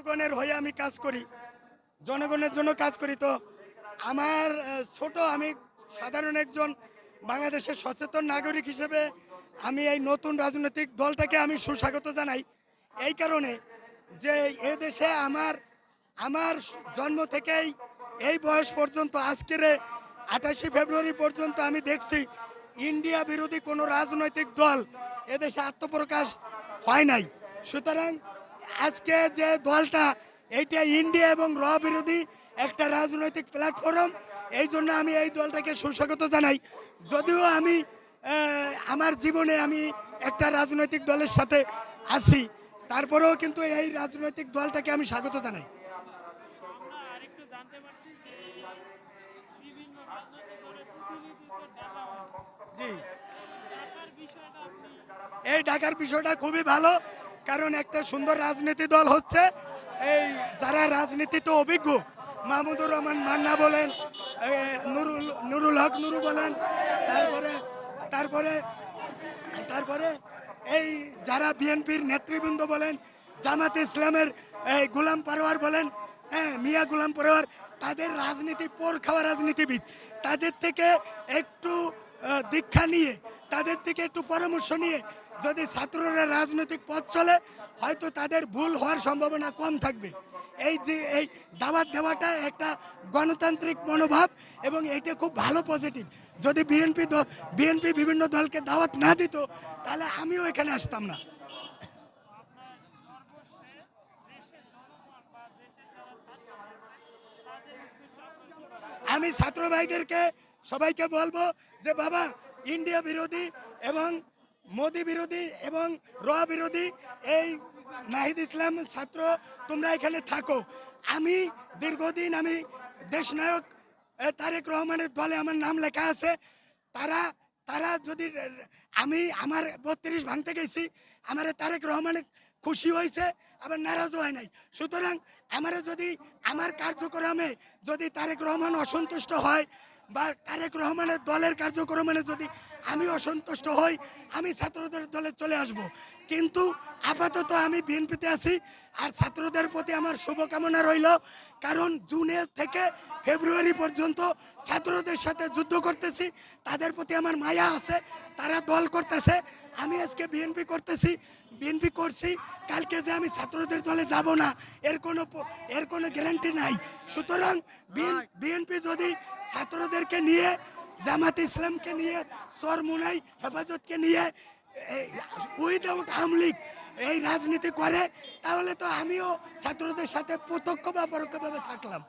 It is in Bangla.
জনগণের হয়ে আমি কাজ করি। জনগণের জন্য কাজ করি। তো আমার ছোট আমি সাধারণ একজন বাংলাদেশের সচেতন নাগরিক হিসেবে আমি এই নতুন রাজনৈতিক দলটাকে আমি সুস্বাগত জানাই। এই কারণে যে এ দেশে আমার আমার জন্ম থেকেই এই বয়স পর্যন্ত, আজকের আঠাশে ফেব্রুয়ারি পর্যন্ত আমি দেখছি ইন্ডিয়া বিরোধী কোনো রাজনৈতিক দল এদেশে আত্মপ্রকাশ হয় নাই। সুতরাং আজকে যে দলটা, এইটা ইন্ডিয়া এবং র বিরোধী একটা রাজনৈতিক প্ল্যাটফর্ম এই জন্য আমি এই দলটাকে সুস্বাগত জানাই। যদিও আমি আমার জীবনে আমি একটা রাজনৈতিক দলের সাথে আছি, তারপরেও কিন্তু এই রাজনৈতিক দলটাকে আমি স্বাগত জানাই। জি। এই ডাকার বিষয়টা খুবই ভালো। কারণ একটা সুন্দর রাজনীতি দল হচ্ছে, এই যারা রাজনীতিতে অভিজ্ঞ, মাহমুদুর রহমান মান্না বলেন নুরুল নুরুল হক নুরু বলেন, তারপরে তারপরে তারপরে এই যারা বিএনপির নেতৃবৃন্দ বলেন, জামাত ইসলামের এই গোলাম পারোয়ার বলেন হ্যাঁ মিয়া গোলাম পারোয়ার, তাদের রাজনীতি, পোর খাওয়া রাজনীতিবিদ, তাদের থেকে একটু দীক্ষা নিয়ে, তাদের থেকে একটু পরামর্শ নিয়ে যদি ছাত্ররা রাজনৈতিক পথ চলে, হয়তো তাদের ভুল হওয়ার সম্ভাবনা কম থাকবে এই যে, এই দাওয়াত দেওয়াটা একটা গণতান্ত্রিক মনোভাব এবং এইটা খুব ভালো পজিটিভ যদি বিএনপি বিএনপি বিভিন্ন দলকে দাওয়াত না দিত, তাহলে আমিও এখানে আসতাম না? আমি ছাত্র ভাইদেরকে সবাইকে বলব যে বাবা ইন্ডিয়া বিরোধী এবং মোদি বিরোধী এবং র বিরোধী, এই নাহিদ ইসলাম ছাত্র তোমরা এখানে থাকো। আমি দীর্ঘদিন আমি দেশনায়ক তারেক রহমানের দলে আমার নাম লেখা আছে। তারা তারা যদি, আমি আমার বত্রিশ ভাঙতে গেছি, আমার তারেক রহমানের খুশি হয়েছে, আবার নারাজও হয় নাই। সুতরাং আমার যদি, আমার কার্যক্রমে যদি তারেক রহমান অসন্তুষ্ট হয় বা তারেক রহমানের দলের কার্যক্রমে যদি আমি অসন্তুষ্ট হই আমি ছাত্রদের দলে চলে আসব। কিন্তু আপাতত আমি বিএনপিতে আছি আর ছাত্রদের প্রতি আমার শুভকামনা রইল কারণ জুনের থেকে ফেব্রুয়ারি পর্যন্ত ছাত্রদের সাথে যুদ্ধ করতেছি তাদের প্রতি আমার মায়া আছে তারা দল করতেছে আমি আজকে বিএনপি করতেছি বিএনপি করছি কালকে যে আমি ছাত্রদের দলে যাব না এর কোনো এর কোনো গ্যারান্টি নাই। সুতরাং বিএনপি যদি ছাত্রদেরকে নিয়ে, জামাত ইসলামকে নিয়ে, সরমুনাই হেফাজতকে নিয়ে উইদাউট আমলিগ এই রাজনীতি করে, তাহলে তো আমিও ছাত্রদের সাথে প্রত্যক্ষ বা পরোক্ষভাবে থাকলাম।